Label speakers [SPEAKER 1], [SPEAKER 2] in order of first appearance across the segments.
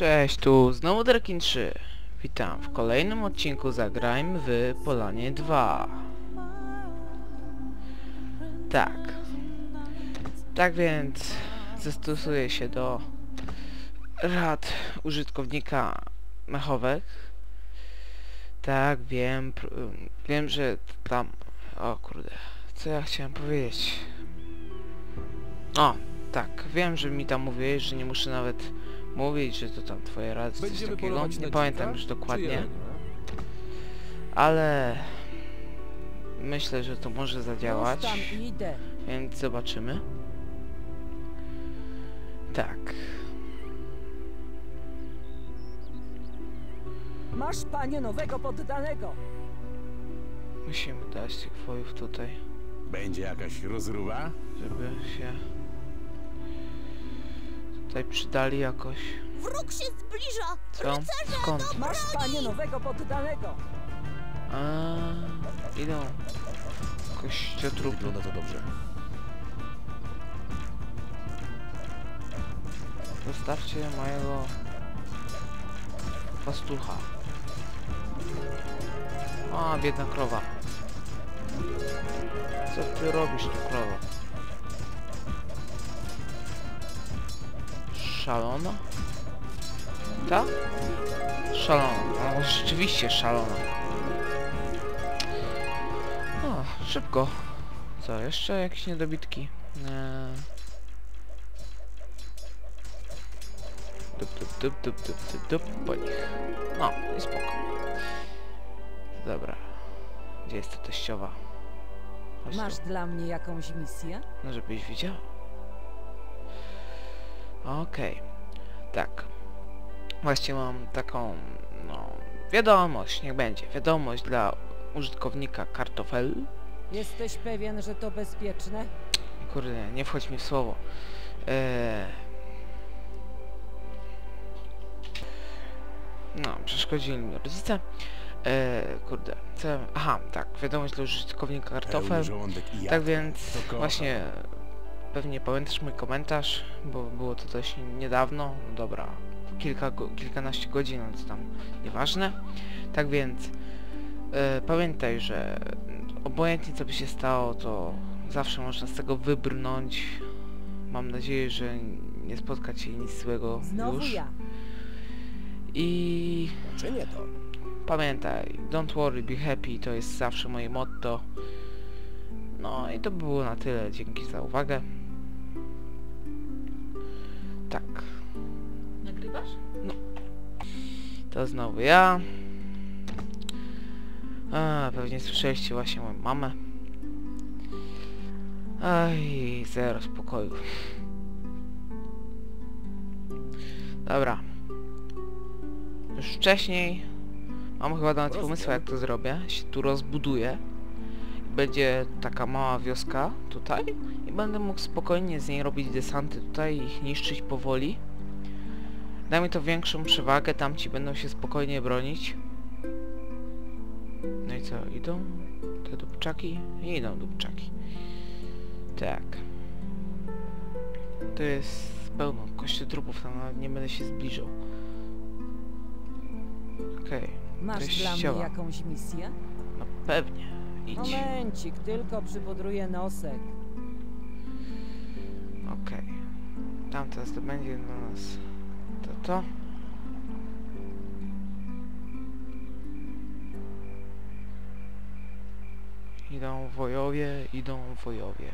[SPEAKER 1] Cześć, tu znowu Drakin 3. Witam w kolejnym odcinku Zagrajmy w Polanie 2. Tak. Tak więc zastosuję się do rad użytkownika mechowek. Tak, wiem, wiem, że tam... O kurde, co ja chciałem powiedzieć? O, tak, wiem, że mi tam mówiłeś, że nie muszę nawet mówić, że to tam twoje rady, coś
[SPEAKER 2] Będziemy
[SPEAKER 1] takiego. Nie pamiętam
[SPEAKER 2] dzika
[SPEAKER 1] już dokładnie,
[SPEAKER 2] jelenia?
[SPEAKER 1] ale myślę, że to może zadziałać, więc zobaczymy. Tak,
[SPEAKER 3] Masz panie nowego poddanego.
[SPEAKER 1] musimy dać tych wojów tutaj,
[SPEAKER 2] Będzie jakaś rozruba?
[SPEAKER 1] żeby się tutaj przydali jakoś.
[SPEAKER 4] Wróg się zbliża!
[SPEAKER 1] Co? Skąd?
[SPEAKER 3] Masz panie nowego poddanego.
[SPEAKER 1] A, idą kościotrupy.
[SPEAKER 2] Wygląda to dobrze.
[SPEAKER 1] Zostawcie mojego pastucha. O, biedna krowa. Co ty robisz tu krowo? Szalona? Ta? Szalona. O, rzeczywiście szalona. O, szybko. Co, jeszcze jakieś niedobitki? Eee... Dup, dup, dup, dup, dup, dup, dup, po nich. No, i spoko. Dobra. Gdzie jest ta teściowa?
[SPEAKER 3] Masz dla mnie jakąś misję?
[SPEAKER 1] No, żebyś widział. Okej. Tak. Właściwie mam taką, no, wiadomość, niech będzie. Wiadomość dla użytkownika kartofel.
[SPEAKER 3] Jesteś pewien, że to bezpieczne?
[SPEAKER 1] Kurde, nie wchodź mi w słowo. Eee... No, przeszkodzili mi rodzice. Eee, kurde, co... Aha, tak, wiadomość dla użytkownika kartofel. Tak więc właśnie pewnie pamiętasz mój komentarz, bo było to dość niedawno, no dobra, kilka, kilkanaście godzin, ale to tam nieważne. Tak więc e, pamiętaj, że obojętnie co by się stało, to zawsze można z tego wybrnąć. Mam nadzieję, że nie spotka cię nic złego
[SPEAKER 3] Znowu
[SPEAKER 1] już.
[SPEAKER 3] ja.
[SPEAKER 1] I
[SPEAKER 2] Czynię to.
[SPEAKER 1] Pamiętaj, don't worry, be happy, to jest zawsze moje motto. No i to by było na tyle, dzięki za uwagę. Tak.
[SPEAKER 4] Nagrywasz?
[SPEAKER 1] To znowu ja. A, pewnie słyszeliście właśnie moją mamę. Aj, zero spokoju. Dobra. Już wcześniej mam chyba nawet pomysł jak to zrobię. Się tu rozbuduję. Będzie taka mała wioska tutaj i będę mógł spokojnie z niej robić desanty tutaj i ich niszczyć powoli. Da mi to większą przewagę, tamci będą się spokojnie bronić. No i co, idą te dupczaki? Idą dupczaki. Tak. To jest pełno kościotrupów, tam nawet nie będę się zbliżał. Okej,
[SPEAKER 3] Masz dla mnie jakąś misję?
[SPEAKER 1] no pewnie. Idź.
[SPEAKER 3] Momencik, tylko przypudruję nosek.
[SPEAKER 1] Okej. Tam teraz to będzie dla nas to to. Idą wojowie, idą wojowie.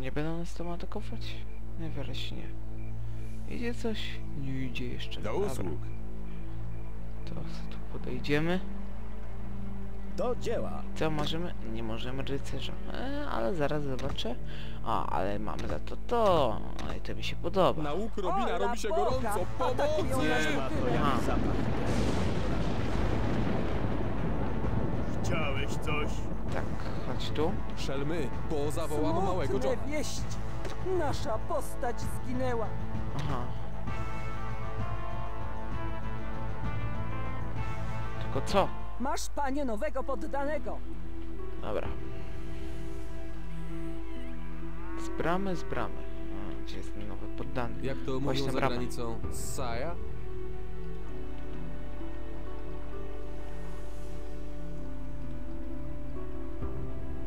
[SPEAKER 1] Nie będą nas tam atakować? Najwyraźniej nie. Idzie coś? Nie idzie jeszcze.
[SPEAKER 2] Do
[SPEAKER 1] Dobra.
[SPEAKER 2] usług.
[SPEAKER 1] To sobie tu podejdziemy.
[SPEAKER 2] Do dzieła.
[SPEAKER 1] Co możemy? Nie możemy rycerza. E, ale zaraz zobaczę. A, ale mamy za to to. No i to mi się podoba.
[SPEAKER 2] Na łuk Robina robi się
[SPEAKER 3] Boga,
[SPEAKER 2] gorąco.
[SPEAKER 3] atakują
[SPEAKER 2] Pomocy!
[SPEAKER 3] nas tyłem.
[SPEAKER 1] Aha.
[SPEAKER 2] Chciałeś coś?
[SPEAKER 1] Tak, chodź tu.
[SPEAKER 2] Szelmy, bo zawołano małego Johna.
[SPEAKER 3] wieści. Nasza postać zginęła.
[SPEAKER 1] Aha. Tylko co?
[SPEAKER 3] Masz panie nowego poddanego.
[SPEAKER 1] Dobra. Z bramy, z bramy. A, gdzie jest poddanych.
[SPEAKER 2] Jak to
[SPEAKER 1] Właśnie
[SPEAKER 2] mówią za
[SPEAKER 1] brama.
[SPEAKER 2] granicą? Saja?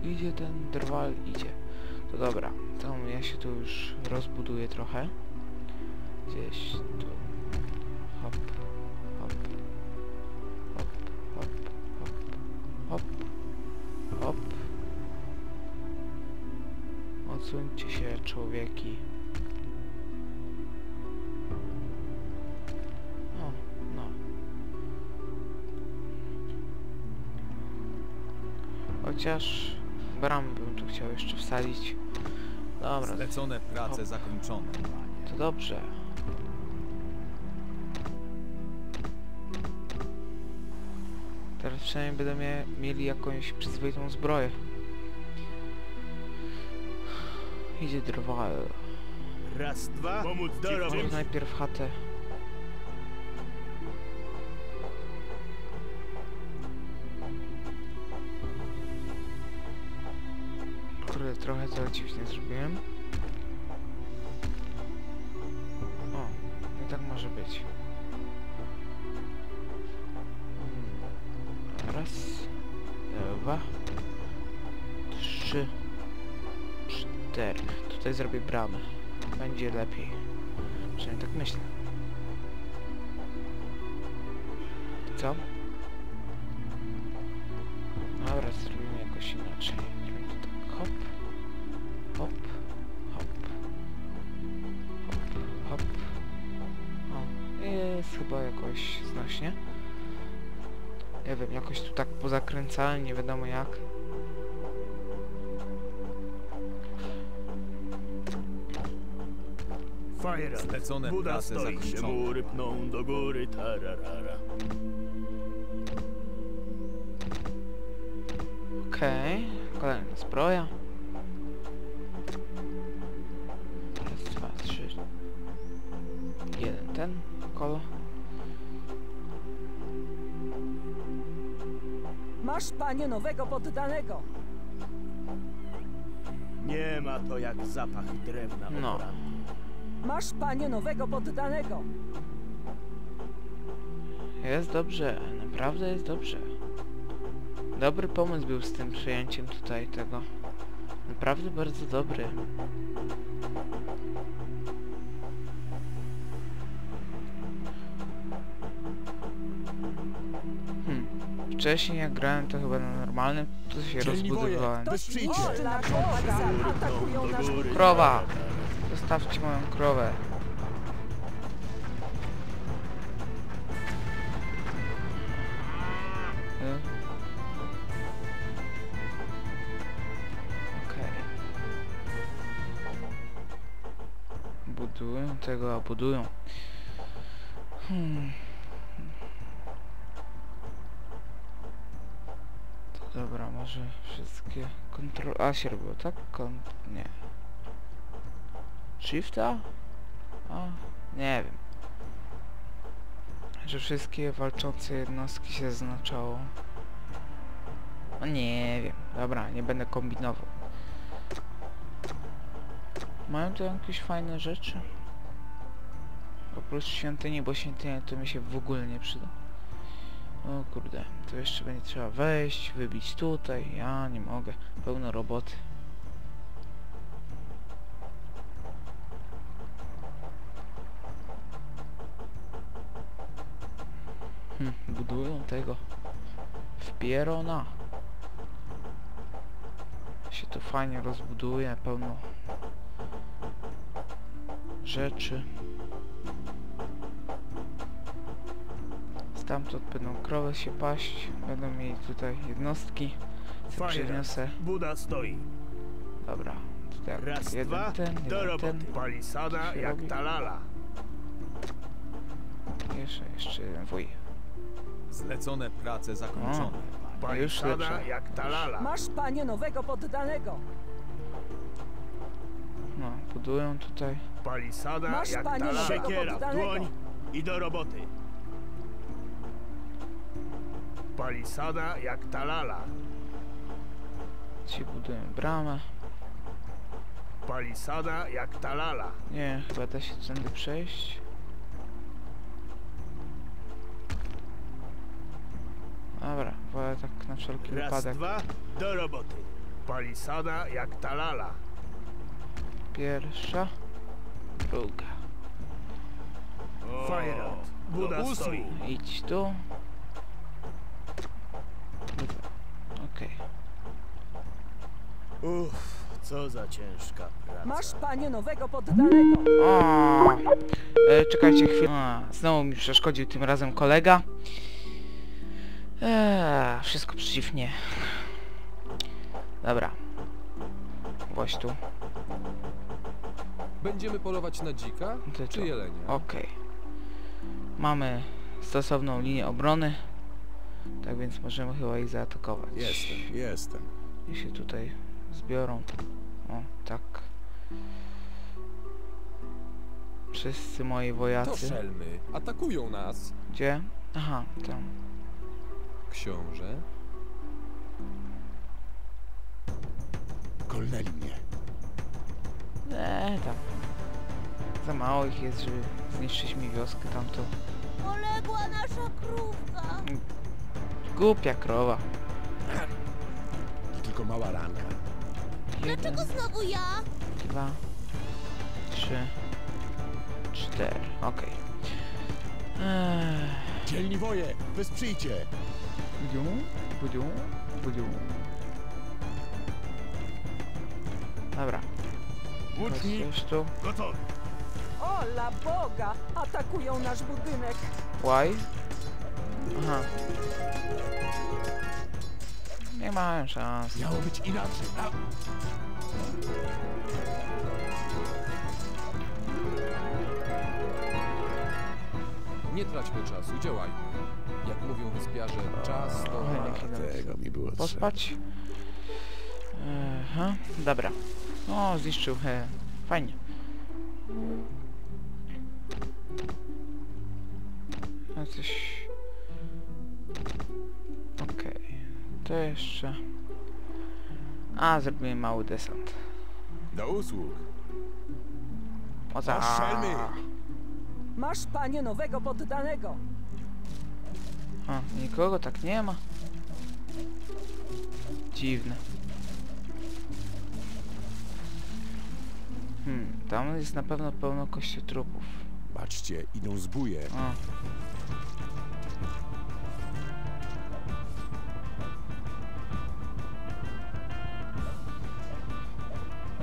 [SPEAKER 1] Idzie ten drwal, idzie. To dobra, to ja się tu już rozbuduję trochę. Gdzieś tu. Hop, Odsuńcie się, człowieki. O, no. Chociaż bram bym tu chciał jeszcze wsadzić. Dobra,
[SPEAKER 5] Zlecone prace
[SPEAKER 1] Hop.
[SPEAKER 5] zakończone,
[SPEAKER 1] to dobrze. Teraz przynajmniej będą mie mieli jakąś przyzwoitą zbroję. Idzie drwal.
[SPEAKER 6] Raz, dwa, pomóc do
[SPEAKER 1] Może
[SPEAKER 6] roboty.
[SPEAKER 1] najpierw chatę. Kurde, trochę to dziwnie zrobiłem. O, no tak może być. Mm, Raz, dwa, trzy, cztery. Tutaj zrobię bramę. Będzie lepiej. Przynajmniej tak myślę. Co? Dobra, zrobimy jakoś inaczej. Zrobimy tak. Hop. Hop. Hop. Hop. Hop. O, jest chyba jakoś znośnie. Nie wiem, jakoś tu tak pozakręcałem, nie wiadomo jak.
[SPEAKER 6] Fajra.
[SPEAKER 5] Zlecone
[SPEAKER 6] Buda
[SPEAKER 5] prace
[SPEAKER 6] stoi się,
[SPEAKER 5] zakończone.
[SPEAKER 6] mury pną do góry, tararara.
[SPEAKER 1] Okej, kolejna zbroja. Raz, dwa, trzy. Jeden ten kolo.
[SPEAKER 3] Masz, panie, nowego poddanego.
[SPEAKER 6] Nie ma to jak zapach drewna
[SPEAKER 1] No.
[SPEAKER 6] no.
[SPEAKER 3] Masz, panie, nowego poddanego.
[SPEAKER 1] Jest dobrze, naprawdę jest dobrze. Dobry pomysł był z tym przyjęciem tutaj tego. Naprawdę bardzo dobry. Hmm. Wcześniej jak grałem to chyba na normalnym, to się
[SPEAKER 2] Dzielni
[SPEAKER 1] rozbudowałem. Krowa! Zostawcie moją krowę. Okej. Budują tego, a budują. Hmm. Dobra, może wszystkie kontrol... A się robiło, tak? Kon... Nie. Shifta? A, nie wiem. Że wszystkie walczące jednostki się zaznaczało. No nie wiem. Dobra, nie będę kombinował. Mają tu jakieś fajne rzeczy? Oprócz świątyni, bo świątynia to mi się w ogóle nie przyda. O kurde, to jeszcze będzie trzeba wejść, wybić tutaj. Ja nie mogę. Pełno roboty. Budują tego w Pierona. Się to fajnie rozbuduje, pełno rzeczy. Stamtąd będą krowy się paść, będą mieli tutaj jednostki. Co przyniosę.
[SPEAKER 6] Buda stoi.
[SPEAKER 1] Dobra, tutaj
[SPEAKER 6] Raz,
[SPEAKER 1] jeden
[SPEAKER 6] dwa,
[SPEAKER 1] ten,
[SPEAKER 6] do
[SPEAKER 1] jeden
[SPEAKER 6] roboty.
[SPEAKER 1] ten.
[SPEAKER 6] Palisada jak
[SPEAKER 1] robi?
[SPEAKER 6] ta lala.
[SPEAKER 1] Jeszcze, jeszcze jeden wuj.
[SPEAKER 5] Zlecone prace zakończone, panie.
[SPEAKER 1] już
[SPEAKER 6] Palisada
[SPEAKER 1] lepsze.
[SPEAKER 6] jak ta
[SPEAKER 1] Już.
[SPEAKER 6] lala.
[SPEAKER 3] Masz, panie, nowego poddanego.
[SPEAKER 1] No, budują tutaj.
[SPEAKER 6] Palisada
[SPEAKER 3] Masz,
[SPEAKER 6] jak
[SPEAKER 3] panie,
[SPEAKER 6] ta lala.
[SPEAKER 3] nowego
[SPEAKER 6] Siekiera w dłoń i do roboty. Palisada jak ta lala.
[SPEAKER 1] Ci budują bramę.
[SPEAKER 6] Palisada jak ta lala.
[SPEAKER 1] Nie, chyba da się tędy przejść. Wszelki
[SPEAKER 6] Raz,
[SPEAKER 1] wypadek.
[SPEAKER 6] dwa, do roboty. Palisada jak ta lala.
[SPEAKER 1] Pierwsza, druga.
[SPEAKER 6] Fajrant. Buda stoi.
[SPEAKER 1] Idź tu. Okej.
[SPEAKER 6] Uff, co za ciężka praca.
[SPEAKER 3] Masz panie nowego poddanego.
[SPEAKER 1] O, e, czekajcie chwilę. A, znowu mi przeszkodził tym razem kolega. Eee, wszystko przeciw mnie. Dobra. Właśnie tu.
[SPEAKER 2] Będziemy polować na dzika
[SPEAKER 1] Ty
[SPEAKER 2] czy
[SPEAKER 1] to.
[SPEAKER 2] jelenia?
[SPEAKER 1] Okej. Mamy stosowną linię obrony. Tak więc możemy chyba ich zaatakować.
[SPEAKER 2] Jestem, jestem.
[SPEAKER 1] I się tutaj zbiorą. O, tak. Wszyscy moi
[SPEAKER 2] To
[SPEAKER 1] wojacy.
[SPEAKER 2] szelmy. Atakują nas.
[SPEAKER 1] Gdzie? Aha, tam.
[SPEAKER 2] Książę.
[SPEAKER 7] Kolnęli mnie.
[SPEAKER 1] Eee, tam. Za mało ich jest, żeby zniszczyć mi wioskę tamtą.
[SPEAKER 4] Poległa nasza krówka.
[SPEAKER 1] Głupia krowa.
[SPEAKER 7] To tylko mała ranka.
[SPEAKER 1] Jeden,
[SPEAKER 4] Dlaczego znowu ja?
[SPEAKER 1] dwa, trzy, cztery. Okej. Eee.
[SPEAKER 7] Dzielni woje, wesprzyjcie!
[SPEAKER 1] Budziu, budziu, budziu. Dobra.
[SPEAKER 6] Łucznik gotowy.
[SPEAKER 3] O la Boga! Atakują nasz budynek.
[SPEAKER 1] Why? Aha. Nie mają szans.
[SPEAKER 7] Miało być inaczej. A...
[SPEAKER 2] Nie traćmy czasu, działajmy. Mówią wyspiarze, czas to...
[SPEAKER 1] Idą
[SPEAKER 7] Tego mi było trzeba.
[SPEAKER 1] Pospać. Aha, dobra. O, zniszczył. He. Fajnie. No coś... Okej. To jeszcze... A, zrobimy mały desant.
[SPEAKER 7] Do usług.
[SPEAKER 1] O za...
[SPEAKER 7] O, szelmy!
[SPEAKER 3] Masz panie nowego poddanego.
[SPEAKER 1] A, nikogo tak nie ma. Dziwne. Hmm, tam jest na pewno pełno kościotrupów.
[SPEAKER 7] Patrzcie, idą zbóje.
[SPEAKER 1] A.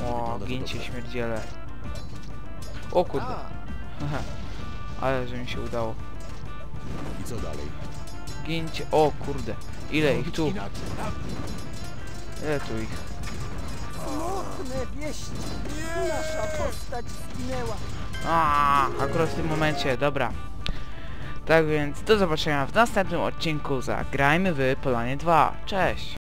[SPEAKER 1] O, gincie śmierdziele. O kurde. Ale że mi się udało.
[SPEAKER 7] I co dalej?
[SPEAKER 1] Gincie. O kurde. Ile ich tu? Ile tu ich?
[SPEAKER 3] Smutne wieści. Nasza postać zginęła.
[SPEAKER 1] A, akurat w tym momencie, dobra. Tak więc do zobaczenia w następnym odcinku. Zagrajmy w Polanie 2. Cześć!